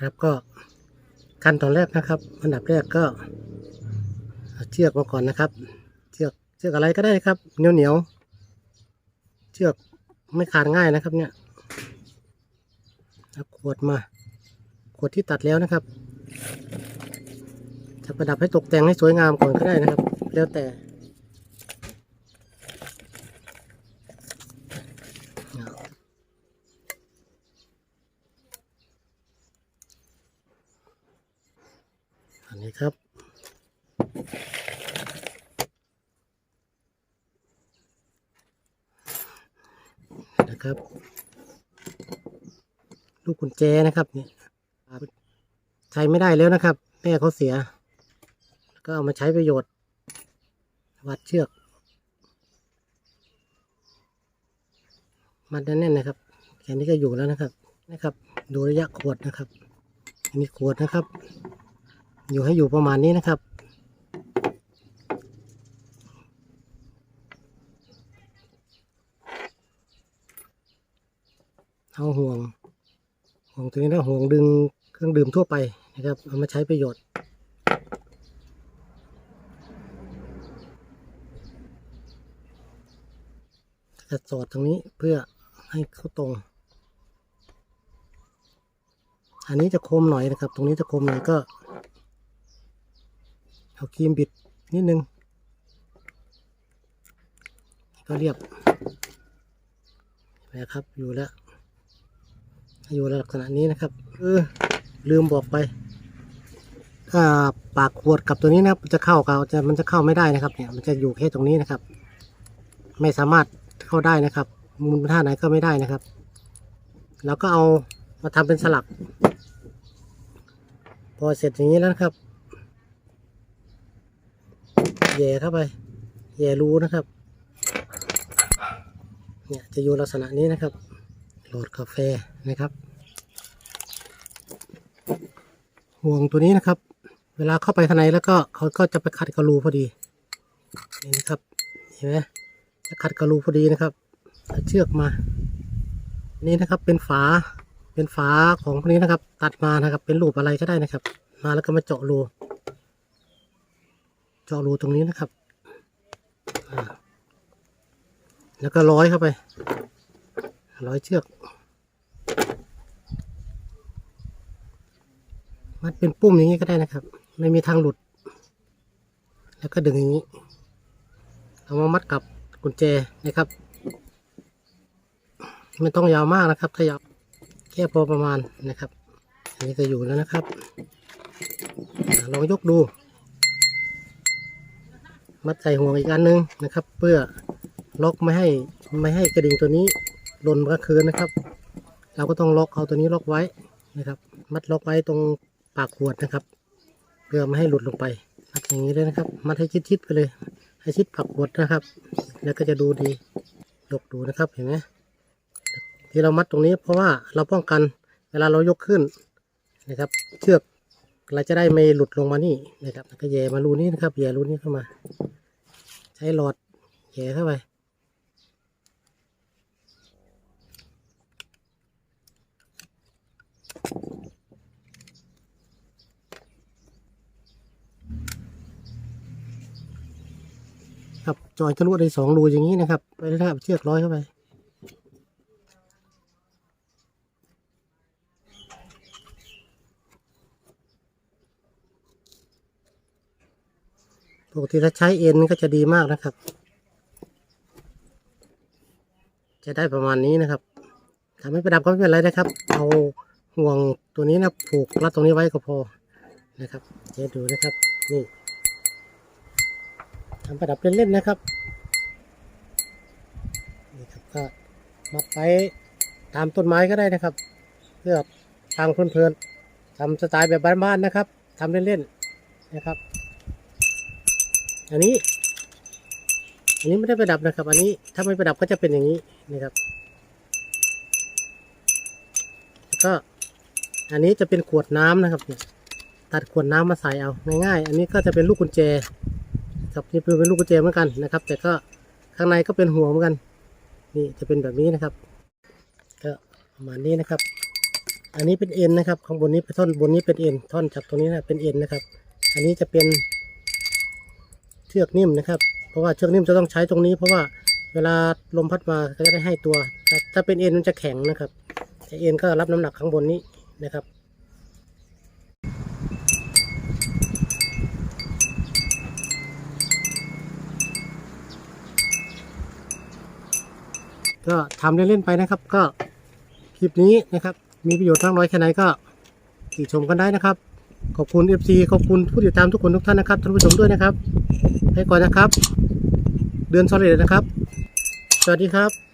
ครับก็ขั้นตอนแรกนะครับอันดับแรกก็เชือกมาก่อนนะครับ เชือกเชือกอะไรก็ได้ครับเหนียวเหนียวเชือกไม่ขาดง่ายนะครับ เนี่ยขวดมา ขวดที่ตัดแล้วนะครับจะประดับให้ตกแต่งให้สวยงามก่อนก็ได้นะครับ แล้วแต่ อันนี้ครับ นะครับ ลูกกุญแจนะครับเนี่ยใช้ไม่ได้แล้วนะครับ แม่เขาเสีย ก็เอามาใช้ประโยชน์ วัดเชือก มัดแน่นๆนะครับแค่นี้ก็อยู่แล้วนะครับนะครับ ดูระยะขวดนะครับ อันนี้ขวดนะครับ อยู่ให้อยู่ประมาณนี้นะครับ เอาห่วง ห่วงตัวนี้นะห่วงดึงเครื่องดื่มทั่วไปนะครับ เอามาใช้ประโยชน์จะสอดตรงนี้เพื่อให้เข้าตรง อันนี้จะคมหน่อยนะครับ ตรงนี้จะคมหน่อยก็ เอาครีมบิดนิดนึง ก็เรียบนะครับอยู่แล้ว อยู่ลักษณะนี้นะครับเออลืมบอกไปถ้าปากขวดกับตัวนี้นะครับจะเข้ากับจะมันจะเข้าไม่ได้นะครับเนี่ยมันจะอยู่แค่ตรงนี้นะครับ ไม่สามารถเข้าได้นะครับมุมท่าไหนก็ไม่ได้นะครับ แล้วก็เอามาทำเป็นสลัก พอเสร็จอย่างนี้แล้วครับ แย่เข้าไป แย่รูนะครับ เนี่ยจะอยู่ลักษณะนี้นะครับ โหลดกาแฟนะครับ ห่วงตัวนี้นะครับ เวลาเข้าไปข้างในแล้วก็เขาก็จะไปขัดกระรูพอดี นี่นะครับ เห็นไหมจะขัดกระรูพอดีนะครับเอาเชือกมา นี่นะครับเป็นฝา เป็นฝาของพวกนี้นะครับ ตัดมานะครับ เป็นรูปอะไรก็ได้นะครับ มาแล้วก็มาเจาะรู เจาะรูตรงนี้นะครับ แล้วก็ร้อยเข้าไป ร้อยเชือก มัดเป็นปุ้มอย่างนี้ก็ได้นะครับ ไม่มีทางหลุด แล้วก็ดึงอย่างนี้ เอามามัดกับกุญแจนะครับ ไม่ต้องยาวมากนะครับ ถ้ายาวแค่พอประมาณนะครับ อันนี้ก็อยู่แล้วนะครับลองยกดู มัดใส่ห่วงอีกอันหนึงนะครับ เพื่อล็อกไม่ให้ไม่ให้กระดิ่งตัวนี้หล่นกลางคืนนะครับ เราก็ต้องล็อกเอาตัวนี้ล็อกไว้นะครับ มัดล็อกไว้ตรงปากขวดนะครับ เพื่อไม่ให้หลุดลงไปมัดอย่างนี้เลยนะครับ มัดให้ชิดๆไปเลย ให้ชิดปากขวดนะครับ แล้วก็จะดูดียกดูนะครับเห็นไหมที่เรามัดตรงนี้เพราะว่าเราป้องกันเวลาเรายกขึ้นนะครับ เชือกเราจะได้ไม่หลุดลงมานี่นะครับก็แย่มารูนี้นะครับแย่รูนี้เข้ามา ใช้หลอดแย่เข้าไปครับจอยทะลุได้สองรูอย่างนี้นะครับ ไปแล้วครับเชือกร้อยเข้าไป ปกติถ้าใช้เอ็นก็จะดีมากนะครับ จะได้ประมาณนี้นะครับถ้าไม่ประดับก็ไม่เป็นไรนะครับ เอาห่วงตัวนี้นะผูกรัดตรงนี้ไว้ก็พอนะครับเดี๋ยวดูนะครับนี่ทำประดับเล่นๆนะครับนี่ครับก็มัดไว้ตามต้นไม้ก็ได้นะครับ เพื่อทางเพลินๆทำสไตล์แบบบ้านๆนะครับทำเล่นๆนะครับ อันนี้ อันนี้ไม่ได้ประดับนะครับ อันนี้ถ้าไม่ประดับก็จะเป็นอย่างนี้นะครับแล้วก็อันนี้จะเป็นขวดน้ำนะครับเนี่ยตัดขวดน้ำมาใส่เอาง่ายๆอันนี้ก็จะเป็นลูกกุญแจครับนี่เป็นลูกกุญแจเหมือนกันนะครับ แต่ก็ข้างในก็เป็นหัวเหมือนกัน นี่จะเป็นแบบนี้นะครับ ก็ประมาณนี้นะครับ อันนี้เป็นเอ็นนะครับข้างบนนี้เป็นท่อนบนนี้เป็นเอ็นท่อนจากตรงนี้นะเป็นเอ็นนะครับ อันนี้จะเป็น เชือกนิ่มนะครับ เพราะว่าเชือกนิ่มจะต้องใช้ตรงนี้ เพราะว่าเวลาลมพัดมาก็จะได้ให้ตัวแต่ถ้าเป็นเอ็นมันจะแข็งนะครับแต่เอ็นก็รับน้ำหนักข้างบนนี้นะครับก็ทำเล่นๆไปนะครับ ก็คลิปนี้นะครับ มีประโยชน์มากน้อยแค่ไหนก็ติชมกันได้นะครับ ขอบคุณ FC ขอบคุณผู้ติดตามทุกคนทุกท่านนะครับท่านผู้ชมด้วยนะครับ ให้ก่อนนะครับ เดือนสอเลดนะครับ สวัสดีครับ